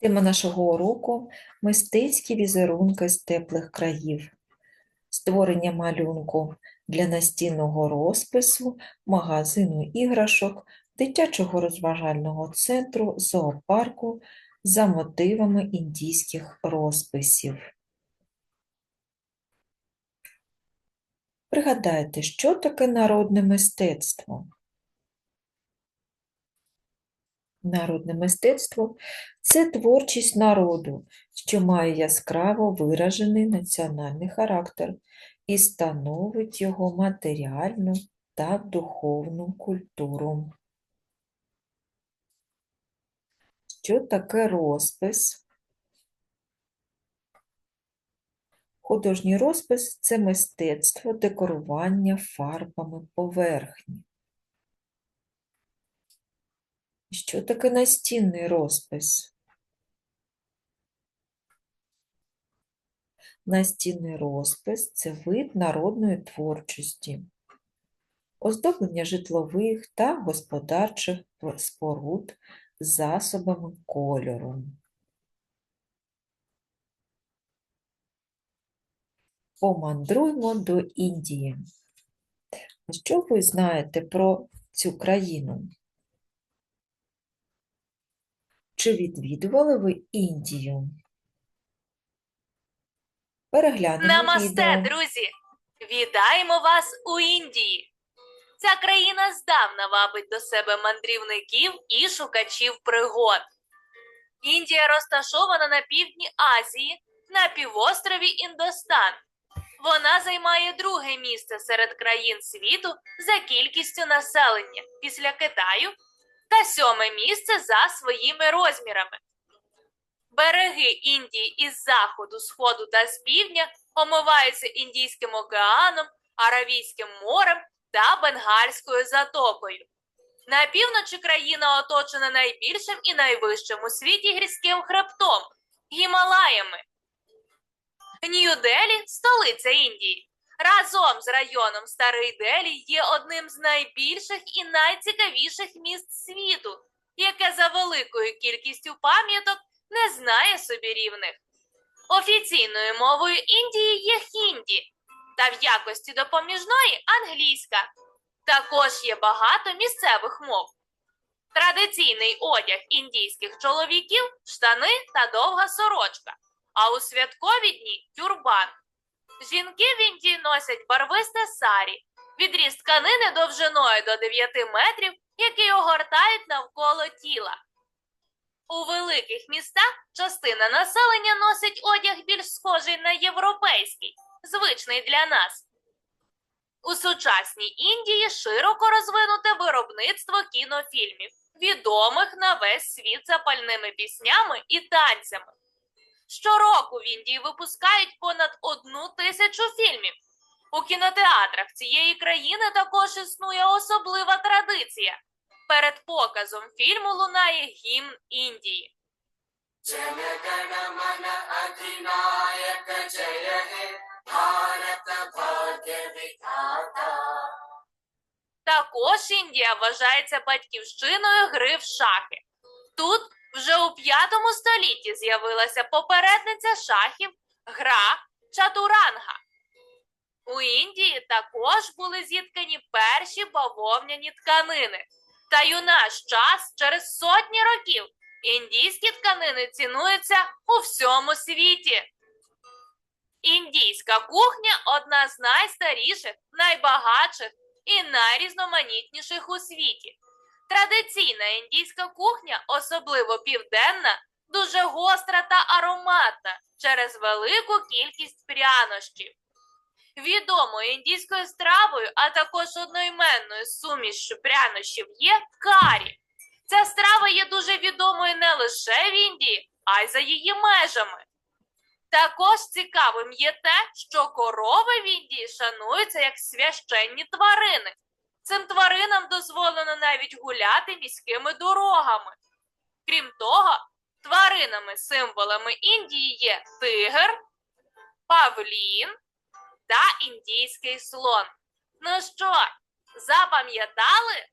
Тема нашого уроку мистецькі візерунки з теплих країв. Створення малюнку для настінного розпису, магазину іграшок, дитячого розважального центру, зоопарку за мотивами індійських розписів. Пригадайте, що таке народне мистецтво? Народне мистецтво це творчість народу, що має яскраво виражений національний характер і становить його матеріальну та духовну культуру. Що таке розпис? Художній розпис це мистецтво декорування фарбами поверхні. Що таке настінний розпис? Настінний розпис це вид народної творчості, оздоблення житлових та господарчих споруд засобами кольору. Помандруймо до Індії. Що ви знаєте про цю країну? Чи відвідували ви Індію? Переглянемо Намасте, відео. друзі! Вітаємо вас у Індії! Ця країна здавна вабить до себе мандрівників і шукачів пригод. Індія розташована на півдні Азії на півострові Індостан. Вона займає друге місце серед країн світу за кількістю населення після Китаю та сьоме місце за своїми розмірами. Береги Індії із заходу, сходу та з півдня омиваються Індійським океаном, Аравійським морем та Бенгальською затокою. На півночі країна оточена найбільшим і найвищим у світі гірським хребтом Гімалаями. Нью-Делі – столиця Індії. Разом з районом Старий Делі є одним з найбільших і найцікавіших міст світу, яке за великою кількістю пам'яток не знає собі рівних. Офіційною мовою Індії є хінді, та в якості допоміжної англійська. Також є багато місцевих мов. Традиційний одяг індійських чоловіків штани та довга сорочка, а у святкові дні тюрбан. Жінки в Індії носять барвисте сарі, відріз тканини довжиною до 9 метрів, які огортають навколо тіла. У великих містах частина населення носить одяг більш схожий на європейський, звичний для нас. У сучасній Індії широко розвинуте виробництво кінофільмів, відомих на весь світ запальними піснями і танцями. Щороку в Індії випускають понад одну тисячу фільмів. У кінотеатрах цієї країни також існує особлива традиція. Перед показом фільму лунає гімн Індії. Також Індія вважається батьківщиною гри в шахи. Тут вже у п'ятому столітті з'явилася попередниця шахів гра чатуранга. У Індії також були зіткані перші бавовняні тканини. Та й у наш час, через сотні років, індійські тканини цінуються у всьому світі. Індійська кухня одна з найстаріших, найбагатших і найрізноманітніших у світі. Традиційна індійська кухня, особливо південна, дуже гостра та ароматна через велику кількість прянощів. Відомою індійською стравою, а також одноіменною сумішшю прянощів є карі. Ця страва є дуже відомою не лише в Індії, а й за її межами. Також цікавим є те, що корови в Індії шануються як священні тварини. Цим тваринам дозволено навіть гуляти міськими дорогами. Крім того, тваринами символами Індії є тигр, павлін та індійський слон. Ну що, запам'ятали?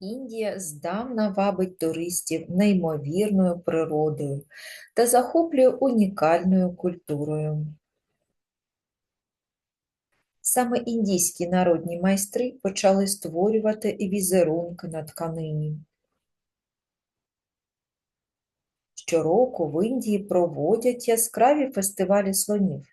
Індія здавна вабить туристів неймовірною природою та захоплює унікальною культурою. Саме індійські народні майстри почали створювати візерунки на тканині. Щороку в Індії проводять яскраві фестивалі слонів.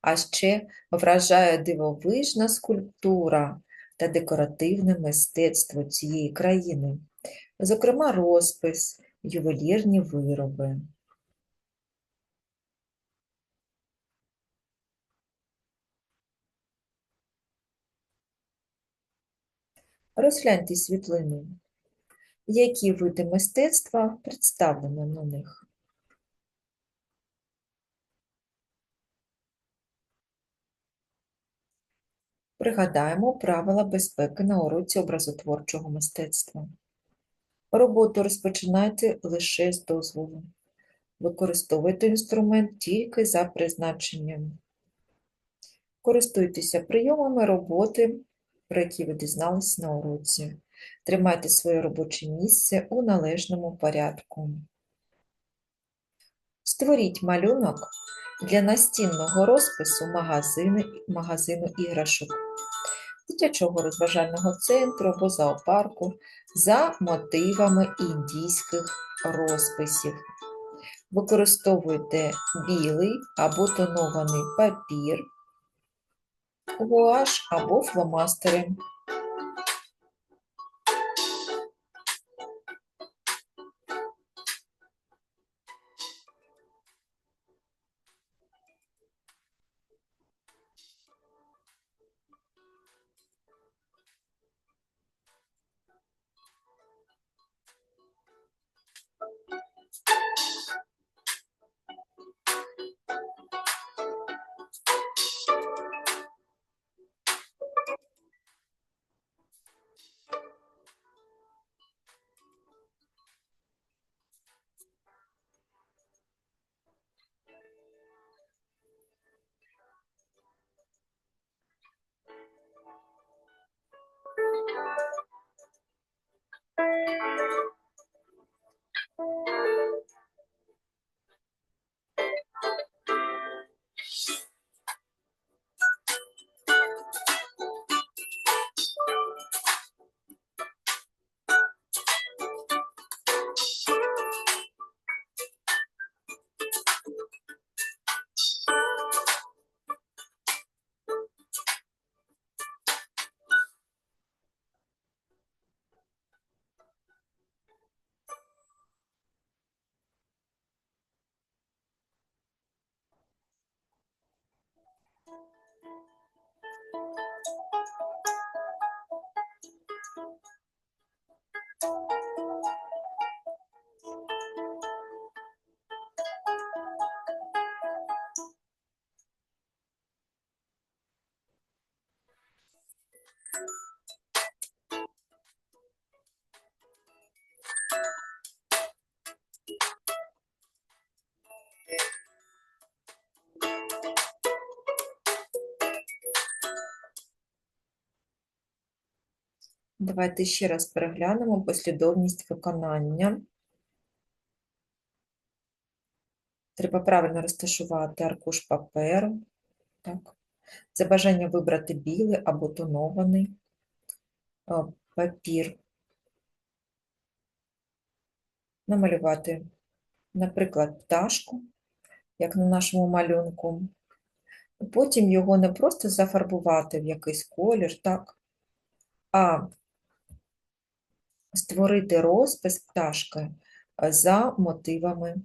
А ще вражає дивовижна скульптура та декоративне мистецтво цієї країни, зокрема розпис, ювелірні вироби. Розгляньте світлини. Які види мистецтва представлено на них? Пригадаємо правила безпеки на уроці образотворчого мистецтва. Роботу розпочинайте лише з дозволу. Використовуйте інструмент тільки за призначенням. Користуйтеся прийомами роботи, про які ви дізналися на уроці. Тримайте своє робоче місце у належному порядку. Створіть малюнок для настінного розпису магазини, магазину іграшок, дитячого розважального центру або зоопарку за мотивами індійських розписів. Використовуйте білий або тонований папір, гуаш або фломастери. Thank you. Давайте ще раз переглянемо послідовність виконання. Треба правильно розташувати аркуш паперу. Так. За бажання вибрати білий або тонований папір. Намалювати, наприклад, пташку, як на нашому малюнку. Потім його не просто зафарбувати в якийсь колір, так, а створити розпис пташки е, за мотивами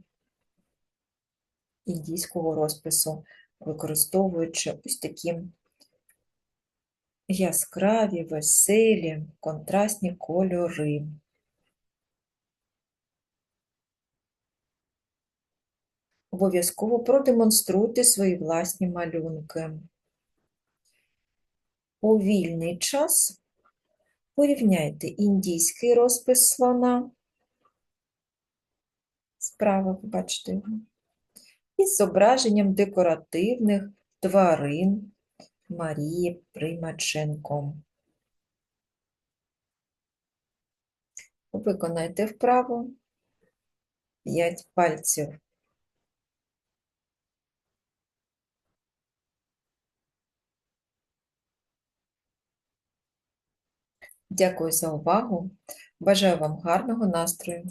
індійського розпису, використовуючи ось такі яскраві, веселі, контрастні кольори. Обов'язково продемонструйте свої власні малюнки. У вільний час порівняйте індійський розпис слона, справа бачите його, із зображенням декоративних тварин Марії Примаченко. Виконайте вправо 5 пальців. Дякую за увагу. Бажаю вам гарного настрою.